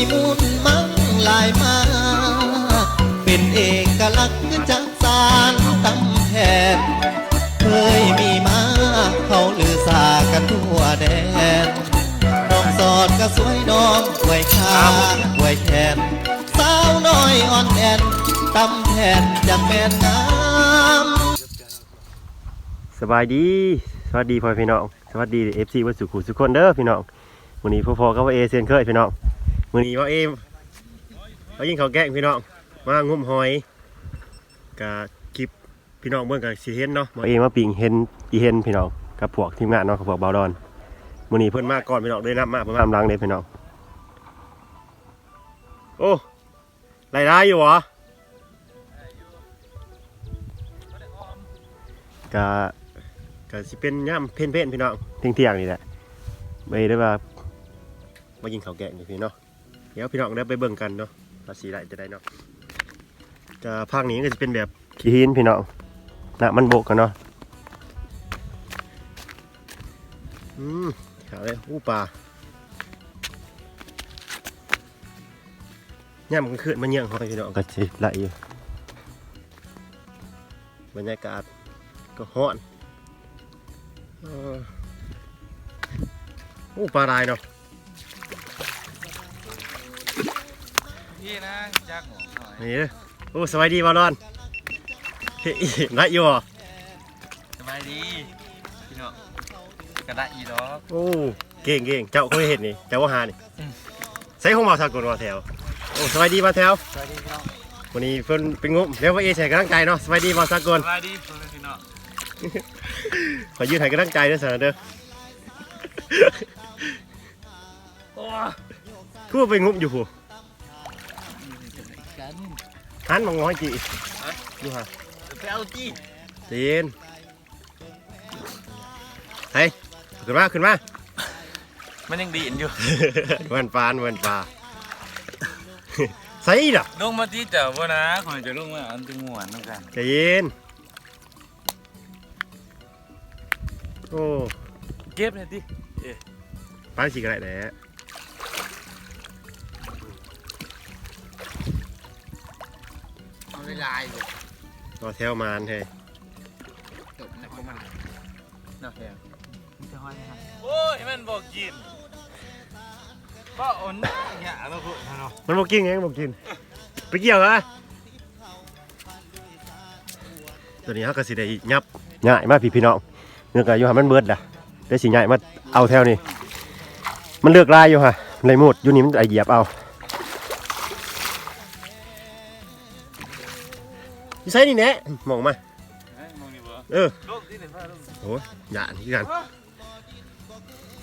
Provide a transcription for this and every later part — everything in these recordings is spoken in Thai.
มีมูลมั่งหลายมา เป็นเอกลักษณ์คือจักสารตำแทนเคยมีมาเขาลือสากันทั่วแดนน้องสอดก็สวยน้องหวยขาหวยแขนสาวน้อยอ่อนแอนตำแทนจากแม่น้ำสบายดี สวัสดีพ่อพี่น้อง สวัสดีเอฟซีวัดสุขุสุขคนเด้อพี่น้องวันนี้พ่อพอก็ว่าเอเซียนเคยพี่น้อง วันนี้ว่าเอเขายิงเขาวแกล้งพี่น้องมางุ่มหอยกะคลิปพี่น้องเบิ่งกับสีเห็นเนาะว่าเอมาปิงเห็นอีเห็นพี่น้องกับพวกทีมงานเนาะกับพวกเบาดอนวันนี้เพิ่นมาก่อนพี่น้องเลยนำมาประมาณลังเลยพี่น้องโอ้ไรได้อยู่เหรอกะก็สิเป็นย่ำเพ่นเพ่นๆพี่น้องเที่ยงเที่ยงๆนี่แหละไม่ได้ว่ามายิงเขาวแกะนี่พี่เนาะเดี๋ยวพี่น้องได้ไปเบิ่งกันเนาะภาษีได้จะได้เนาะจะภาคนี้ก็จะเป็นแบบขี้หินพี่น้องหนะมันโบกกันเนาะอืมขาวเลยอู้ปลาย่ำกลางคืนมันเยี่ยงหอยพี่น้องก็สิไหลอยู่บรรยากาศก็ฮ้อนเออโอ้ปลาลายเนาะ พี่นะจักหมอหน่อยนี่เด้อโอ้สวัสดีบอลลอนเฮ้ยนัดอยู่เหรอสบายดีพี่น้องกระดาษอีดอกโอ้เก่งเก่งเจ้าเคยเห็นนี่เจ้าว่าหานี่อืมใส่ของมาสากลมาแถวโอ้สวัสดีมาแถวสบายดีพี่น้องวันนี้เพิ่นเป็นงุ้มเรียกว่าเอใส่กำลังใจเนาะสวัสดีมาสากลสบายดีพี่น้องขอยืนให้กำลังใจด้วยสันเด้อโอ้ทั่วไปงุ้มอยู่ผู้กัน หันมองง้อยจีดูฮะไปเอาจีเตีนเฮ้ยขึ้นมาขึ้นมา มันยังดีนอยู่เวันปลาเวันปลาใส่ด่ะลงมาที่เจ้าบ่นะคอยจะลงมาอันตึงหวนน้ำกันใจเย็นโอ้เก็บเลยดิปลาสีกระไรแหละ เอาลายเลยรอแถวมานเฮ้ยจบแล้วก็มาเนาะโอ้ยมันบอกกินก็อ่อนเนี่ยเราพูดเนาะมันบอกกินไงบอกกิน ไปเกี่ยวเหรอตัวนี้เขาก็สิได้ยับง่ายมากพี่พี่น้องเนื้อกอยู่หามันเบิดล่ะได้สิง่ายมาเอาแถวนี้มันเลือกลายอยู่ฮะเลยหมดอยู่นี่มันไอเหยียบเอา ใส่นี่แหนะมองมามองนี่บ่เออลูกที่ไหนพาลูกโอ้ยหยาดที่กัน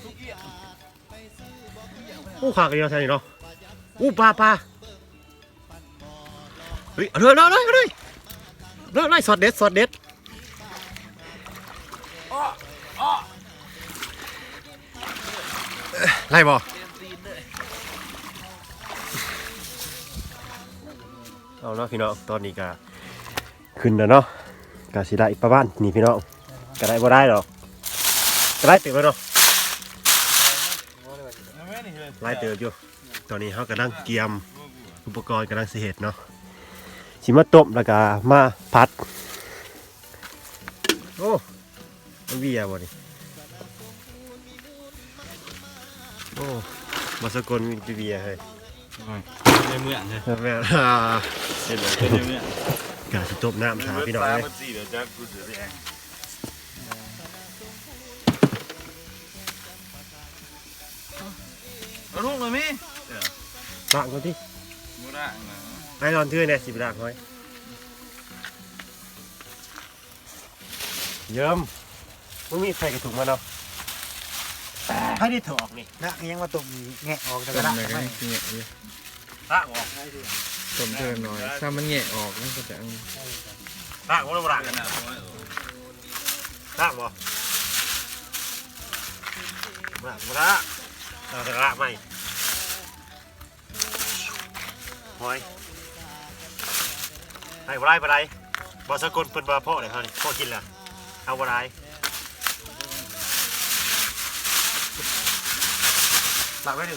ทุกเอียอู้ขากระเดียวใช่เนาะอู้ปลาปลาเฮ้ยเอาเลยเอาเลยเอาเลยเอาเลยสอดเด็ดสอดเด็ดอ้ออ้อไล่บ่เต็มตีนเลยเอาเนาะพี่น้องตอนนี้ก็ ขึ้นแล้วเนาะก็สิได้ประมาณนี่พี่น้องก็ได้บ่ได้หรอกก็ได้เติบแล้วเนาะเอาแม่นี่เลยไล่เติบอยู่ตอนนี้เขากำลังเตรียมอุปกรณ์กำลังสิเฮ็ดเนาะสิมาต้มแล้วก็มาผัดโอ้มันเวียบ่นี่โอ้มาสกลมีเวียเฮ้ยในเมืองเลยแม่เห็นเลยในเมือง กาสิต้มน้ำถามพี่น้องเลยมันสีเดี๋ยวจะกูเสือแดงเอาลูกเลยมั้ยล้างก่อนที่มูระนะไอ้รอนเทื่อยเนี่ยสิบล้างห้อยเยิ้มมึงมีใส่กระถุงมาเนาะให้ได้ถอกนี่นะยังมาตุ่มแงะออกจากกต้ระมดาษเลยก็ไม่แงะเลยล้างออก ต้มเทินหน่อยถ้ามันแงะออกมันก็จะล้างบ่ล้างกันนะล้างบ่ล้างบ่ละเราจะล้างไหมห้อยให้บ่ได้บ่ได้บ่สกุลเพิ่นบ่พ่อเลยเฮานี่พ่อกินล่ะเอาบ่ได้ล้างไว้ถึ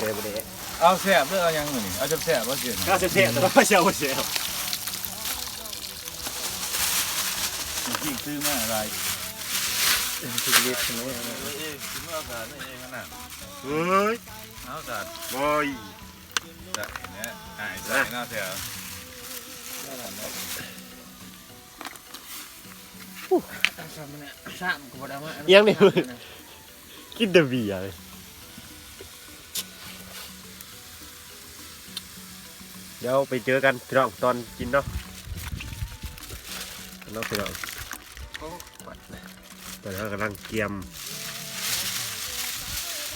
เดี๋ยวเดี๋ยวเอาแซ่บเด้อเอายังมื้อนี้เอาจับแซ่บบ่เสียก็เสียแต่ว่าเชียวเชียวจริงซื้อมาอะไรชีวิตใช่ไหมเอ้ยซื้อมาเอากันเองขนาดเฮ้ยเอากันบอยจะเนี่ยหายใจน่าแซ่บสามเนี่ยสามก็บ่ได้มายังนี่กินเดบีอะไร ดี๋ยวไปเจอกันพี่น้องตอนกินเนาะเนาะพี่น้องตอนนี้กำลังเกียม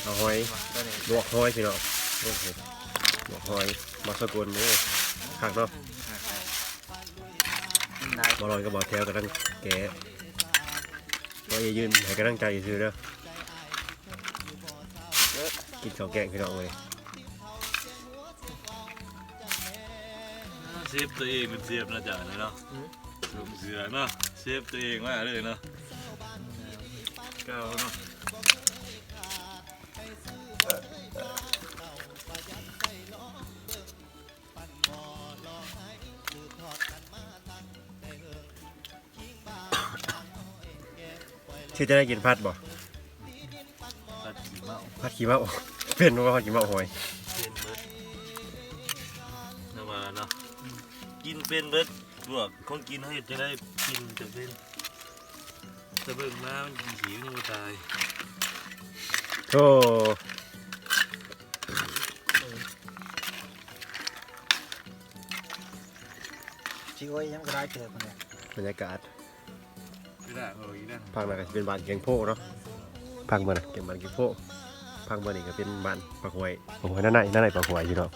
เอาหอยลวกหอยพี่น้องลวกเห็ดลวกหอยมาสกุลนี่หักเนาะบอลอยกับบอลแถวกำลังแกะก็อย่ายืนให้กำลังใจซื้อเด้อกินข้าวแกงพี่น้องเลย เซฟตัวเองเป็นเซฟนะจ๊ะเนาะลงเสือเนาะเซฟตัวเองมาเลยเนาะเก้าเนาะชื่อจะได้กินพัดบ่ตัดขี้เมาพัดขี้เมาเป็นว่าพัดขี้เมาหอย กินเป็นเบิดพวกคนกินให้จะได้กินจะเป็นแต่เบิ่งมามันกินขี้มันบ่ตายโธ่ชิโอ้ยยังก็ได้เจอคนเนี่ยบรรยากาศไม่ได้เอาอีกนะพังนั่นก็จะเป็นบ้านเกียงโพเนาะพังเมื่อนะเกียงบ้านเกียงโพพังเมื่อนี่ก็เป็นบ้านปากหวยปากหวยนั่นไหนนั่นไหนปากหวยอยู่เนาะ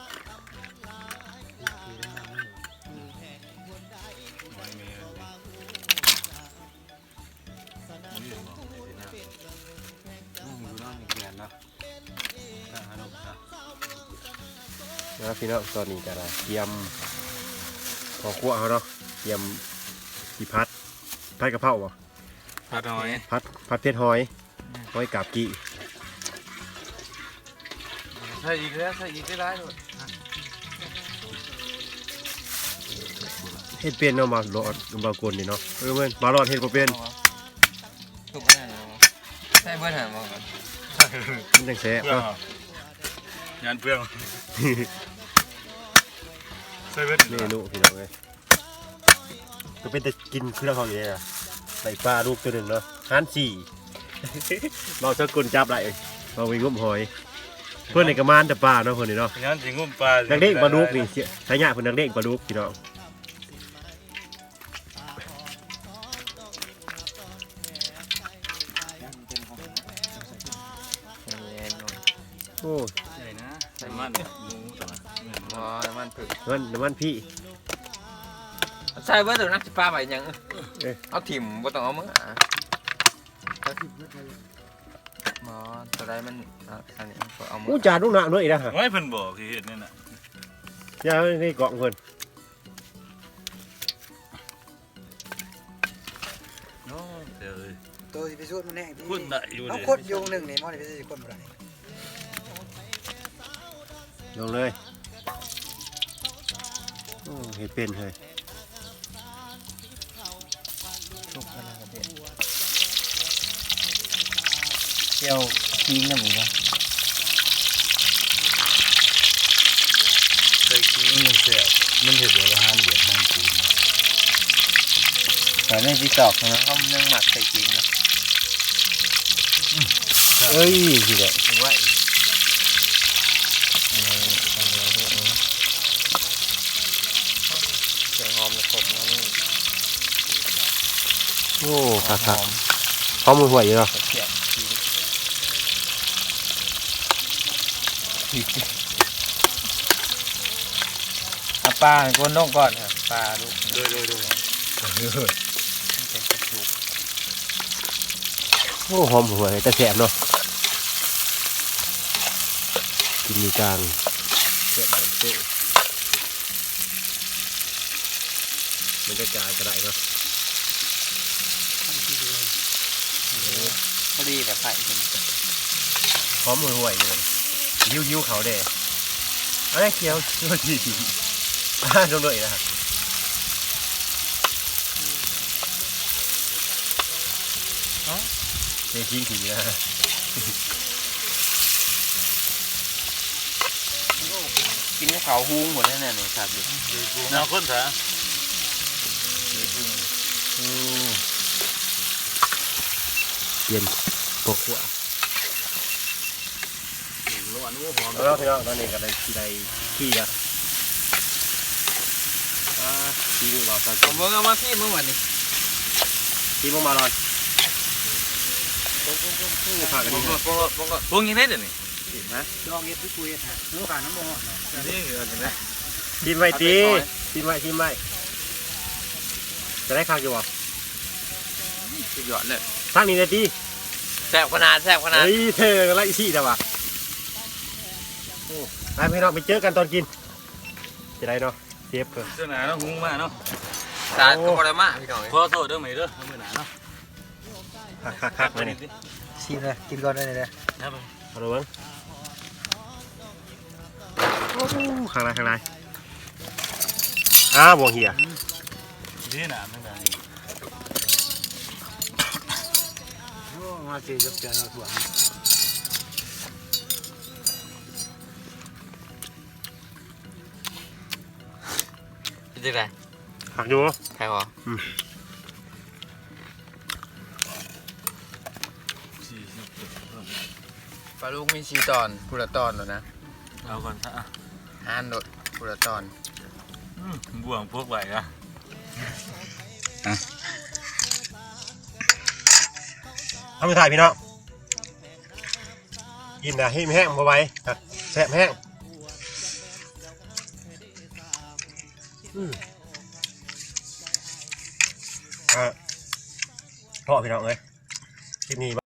นะพี่น้องตอนนี้ก็ได้เตรียมพอคั่วเขาเนาะเตรียมอีพัดพัดกะเพราบ่พัดน้อยพัดพัดเพชรหอยหอยกาบกี้ใส่อีกแล้วใส่อีกได้ไรด้วยเฮ็ดเป็นเนาะมาหลอดบากลนี่เนาะเออเว้นมาหลอดเฮ็ดบ่เป็นถูกแน่นอนใช่เบิ้ลหามาก่อนมันจังแซ่บเพื่องเนาะงานเพื่อง ใส่เวทเมนูพี่น้องเอ้ยก็เป็นแต่กินเครื่องของอยู่เนี่ยใส่ปลาลูกตัวหนึ่งเนาะหันสี่เราสกุลจับไรเราไปงุ้มหอย เพื่อนในกระมานแต่ปลาเนาะเพื่อนนี่เนาะงานสิงุ่มปลานักเด้งปลาดุกนี่เสียใช้ยากเพื่อนนักเด้งปลาดุกพี่น้องแน่นอนโอ้ใช่นะใส่มัน มันผึกน้ำมันน้ำมันพี่ใช่เบิ้ลตัวนักสิป้าไปยังเอ๊ะเอาถิ่มบ่ต้องเอามึงอะหมอตัวใดมันอะอันนี้ก็เอามือู้จานลูกหนักด้วยอีกนะฮะไม่เพิ่นบอกคือเห็ดนี่น่ะยาในเกาะเพื่อนเนาะเดี๋ยวตัวที่พิสูจน์มันแน่ที่คุณได้อยู่เอาเด้โคตรโยงหนึ่งนี่มอนี่พิสูจน์คนบ่ได้ลงเลย โอ้เห็ดเป็นเลยทุกขนาดเด็ดเจียวทิ้งน้ำหมูป่ะใส่ขี้มันแซ่บมันเห็ดเดี๋ยวอาหารเหลืออาหารจีนแต่ในที่ตอกนะเขายังหมักใส่ทิ้งนะเอ้ยพี่แหละถึงว่าอีกในทางเราด้วยนะเสียงหอมนะครบนะนี่ โอ้คักคักข้อมือห่วยอยู่เนาะเสียบเอาปลาให้คนน้องก่อนครับปลาลูกโดยโดยโดยมันเป็นกระดูกโอ้หอมห่วยแต่แสบเนาะกินมีกลางเสียบมันเตะบรรยากาศกระไรเนาะ พอ ดีแบบไข่เป็นหอมห่วยๆอยู่เลยยิ้วยิ้วเขาเด้เอาได้เคี้ยวโดนทีทีอ่าโดนเลยนะครับเททิ้งทีนะฮะกินกับเขาวหุงหมดแล้วเนี่ยนี่ครับดิน้าคนซะอืมเย็นป กหัวล้วนหัวหอมแล้วพี่น้องตอนนี้ก็ได้ที่ได้ขี้แล้วอ่าขี้มือเบาสักผมเบิ่งเอามาซี่เมื่อวันนี้ขี้มือมาลอนพากันปดีงนะปงปงปงยังไงเดี๋ยวนี้ดองเฮ็ดที่คุยฮะลูกการน้ำมันนี่เออจังได๋ชิมไว้ตีชิมไว้ชิมไว้จะได้คักอยู่บ่สุดยอดเลยทางนี้เลยตีแซ่บขนาดแซ่บขนาดเฮ้ยเธอไล่ชี้แต่ว่าโอ้ไปพี่น้องไปเจอกันตอนกินจะได้เนาะเซฟเกินเจ้าหน้าเนาะหุงมาเนาะสารก็บ่ได้มาพี่น้องเอ้ยขอโทษเด้อมื้อเด้อมื้อหน้าเนาะคักคักคักมาเนี่ยชิมเลยกินก่อนได้เลยนะครับเอาดูเบ้างโอ้โหข้างในข้างในอ้าวบวงเหียนี่น่ะมัน มาสิจับเจอเราถั่วเป็นจังได๋หักอยู่ใครบ่ปลาลูกมีชีตอนผู้ละตอนแล้วนะเอาก่อนซะหานโดดผู้ละตอนบ่วงพวกไหวอะำไปถ่ายพี่น้องกินนะให้แห้งมาไว้แซ่บแห้งอะพ่อพี่น้องเอ้ยคลิปนี้